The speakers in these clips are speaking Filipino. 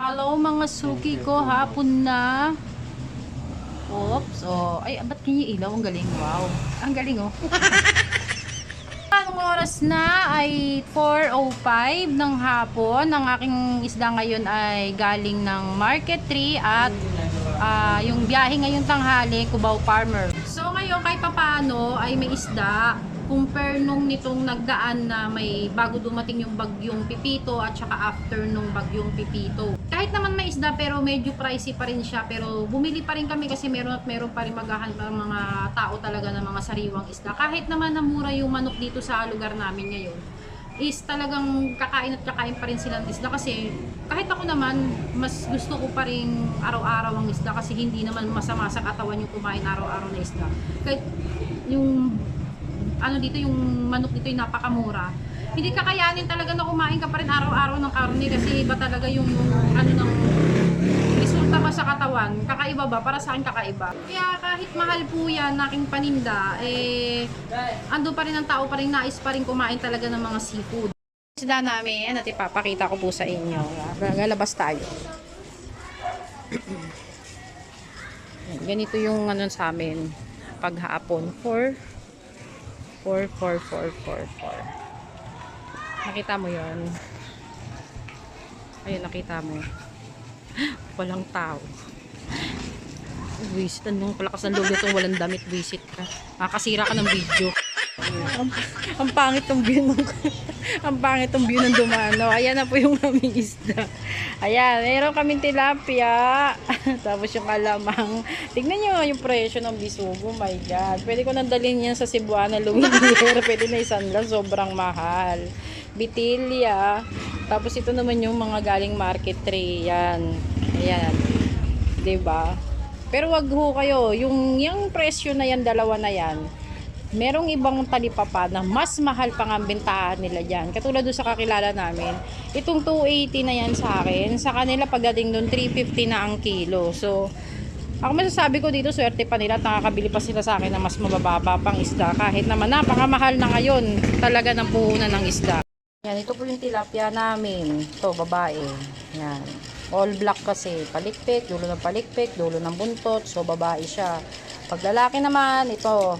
Hello mga suki ko, hapon na. Oops, oh. Ay, ba't kanya ilaw? Ang galing, wow. Ang galing, oh. Anong oras na ay 4.05 ng hapon. Ang aking isda ngayon ay galing ng Market 3 at ah, yung biyahe ngayong tanghali, Cubao Farmer. So ngayon, kahit papano ay may isda compare nung nitong nagdaan na may bago dumating yung bagyong Pipito at saka after nung bagyong Pipito. Kahit naman may isda pero medyo pricey pa rin siya pero bumili pa rin kami kasi meron at meron pa rin maghahanap ng mga tao talaga ng mga sariwang isda. Kahit naman na mura yung manok dito sa lugar namin ngayon is talagang kakain at kakain pa rin sila ng isda kasi kahit ako naman mas gusto ko pa rin araw-araw ang isda kasi hindi naman masama sa katawan yung kumain araw-araw na isda. Kahit yung ano dito yung manok dito yung napakamura. Hindi kakayanin talaga na kumain ka pa rin araw-araw ng karne kasi iba talaga yung, yung ano ng resulta ba sa katawan, kakaiba ba? Para sa akin kakaiba. Kaya kahit mahal po yan, aking paninda, eh, ando pa rin ang tao pa rin nais pa rin kumain talaga ng mga seafood. Isda namin at ipapakita ko po sa inyo. Lalabas tayo. Ganito yung ano sa amin paghapon. 4 4 4 4 4 4 Nakita mo yon Ayun, nakita mo. Walang tao. Visit. Anong palakas ng loob itong walang damit. Visit ka. Makakasira ka ng video. ang, ang pangit ng view ng ang pangit ng view ng dumano. Ayan na po yung aming isda. Ayan, meron kaming tilapia. Tapos yung alamang. Tignan nyo yung presyo ng bisugo. My God. Pwede ko nandalhin yan sa Cebuana Lumiere. Pwede na isang lang. Sobrang mahal. Bitilya. Tapos ito naman yung mga galing market tray. Yan. Ayan. ba? Pero wag ho kayo, yung yung presyo na yan, dalawa na yan. Merong ibang talipapa na mas mahal pang ang bentahan nila diyan. Katulad doon sa kakilala namin, itong 280 na yan sa akin, sa kanila pagdating doon 350 na ang kilo. So, ako masasabi ko dito, swerte pa nila at nakakabili pa sila sa akin na mas mabababa pang isda. Kahit naman napakamahal na ngayon talaga ng puhunan ng isda. Yan, ito po yung tilapia namin. Ito, babae. Yan. All black kasi. Palikpik, dulo ng palikpik, dulo ng buntot. So, babae siya. Pag lalaki naman, ito.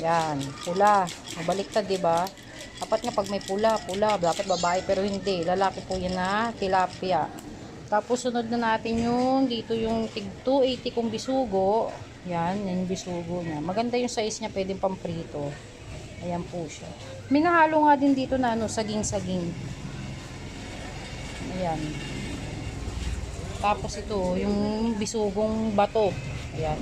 Yan, pula. Mabaliktad, di ba? Dapat nga pag may pula, pula. Dapat babae, pero hindi. Lalaki po yan na tilapia. Tapos, sunod na natin yung, dito yung tig 280 kong bisugo. Yan, yan yung bisugo niya. Maganda yung size niya, pwedeng pamprito. Ayan po siya. Minahalo nga din dito na ano, saging-saging. Ayan. Tapos ito, yung bisugong bato. Ayan.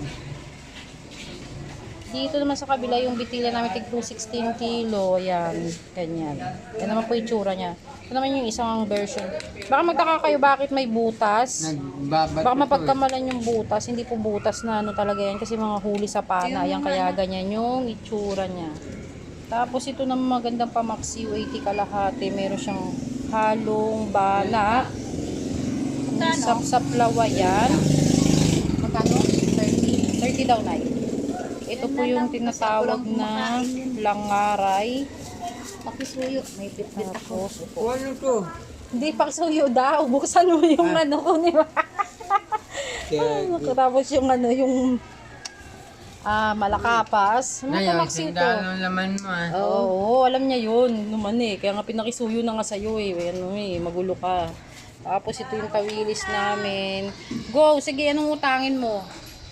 Dito naman sa kabila yung bitila namin tig 216 kilo. Ayan. Ganyan. Yan naman po yung tsura niya. Ito naman yung isang version. Baka magtaka kayo bakit may butas. Nagbabat Baka mapagkamalan yung butas. Hindi po butas na ano talaga yan. Kasi mga huli sa pana. Ayan kaya ganyan yung itsura niya. Tapos ito naman magandang pamaksi 80 kalahati. Meron siyang halong bana. Sap-saplawa yan. Magkano? 30. 30 daw na Ito po yung tinatawag na langaray. Pakisuyo. May bit-bit ako. Ano to? hindi pa suyo daw. Buksan mo yung ano ko, di ba? Kaya, Tapos yung ano, yung ah, malakapas. Ano ngayon, pamaksi ito? sindalo naman mo ah. Oo, alam niya yun. Naman eh. Kaya nga pinakisuyo na nga sa'yo eh. Ano eh, magulo ka. Tapos ito yung tawilis namin. Go! Sige, anong utangin mo?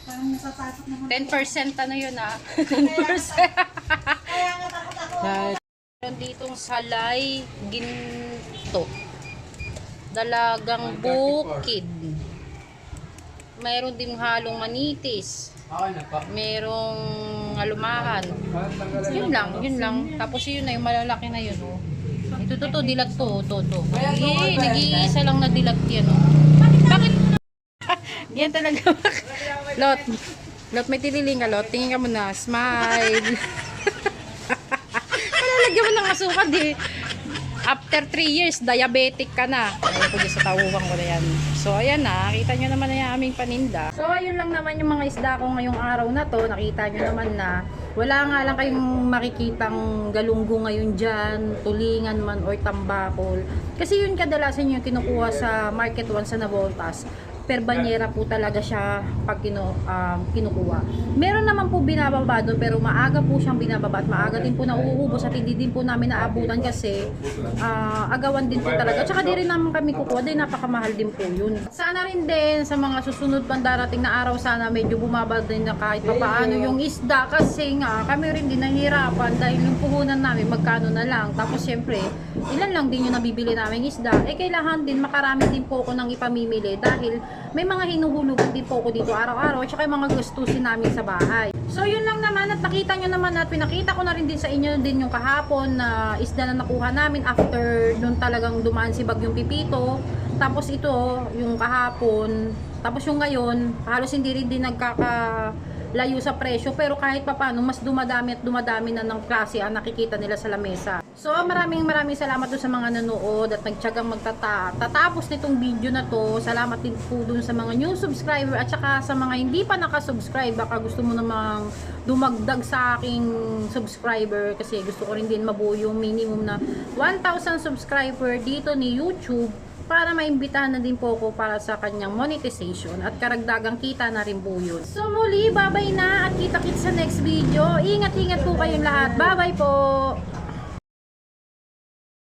Parang napapasok na 10% ano yun ah. 10%. Kaya nga takot ako. Meron ditong salay ginto. Dalagang bukid. Mayroon din halong manitis. Merong alumahan. Yun lang, yun lang. Tapos yun na, yung malalaki na yun, oh. Ito, to, to, dilat to, to, to. Eh, nag-iisa lang na dilat yan, oh. Bakit? Yan talaga. Lot, Lot, may tililing ka, Lot. Tingin ka muna. Smile. Palalagyan mo ng asukal, di. After 3 years, diabetic ka na. Ayun po sa tauhan ko na yan. So, ayan na. Nakita nyo naman na yung aming paninda. So, ayun lang naman yung mga isda ko ngayong araw na to. Nakita nyo naman na wala nga lang kayong makikitang galunggo ngayon dyan, tulingan man or tambakol. Kasi yun kadalasan yung kinukuha sa market once sa Navoltas per banyera po talaga siya pag kinu, um, kinukuha. Meron naman po binababa doon pero maaga po siyang binababa at maaga din po nauubos at hindi din po namin naabutan kasi ah, agawan din po talaga. Tsaka di rin naman kami kukuha dahil napakamahal din po yun. Sana rin din sa mga susunod pang darating na araw sana medyo bumaba din na kahit papaano yung isda kasi nga kami rin din nahihirapan dahil yung puhunan namin magkano na lang. Tapos syempre ilan lang din yung nabibili namin isda. Eh kailangan din makarami din po ako ng ipamimili dahil may mga hinuhulugan din po ako dito araw-araw at saka yung mga gustusin namin sa bahay. So yun lang naman at nakita nyo naman at pinakita ko na rin din sa inyo din yung kahapon na isda na nakuha namin after nung talagang dumaan si Bagyong Pipito. Tapos ito, yung kahapon, tapos yung ngayon, halos hindi rin din nagkakalayo sa presyo pero kahit papano mas dumadami at dumadami na ng klase ang nakikita nila sa lamesa. So maraming maraming salamat doon sa mga nanood at nagtyagang magtata tatapos nitong video na to. Salamat din po doon sa mga new subscriber at saka sa mga hindi pa nakasubscribe. Baka gusto mo namang dumagdag sa aking subscriber kasi gusto ko rin din mabuo yung minimum na 1,000 subscriber dito ni YouTube para maimbitahan na din po ako para sa kanyang monetization at karagdagang kita na rin po yun. So muli, babay na at kita-kits sa next video. Ingat-ingat po kayong lahat. Bye-bye po!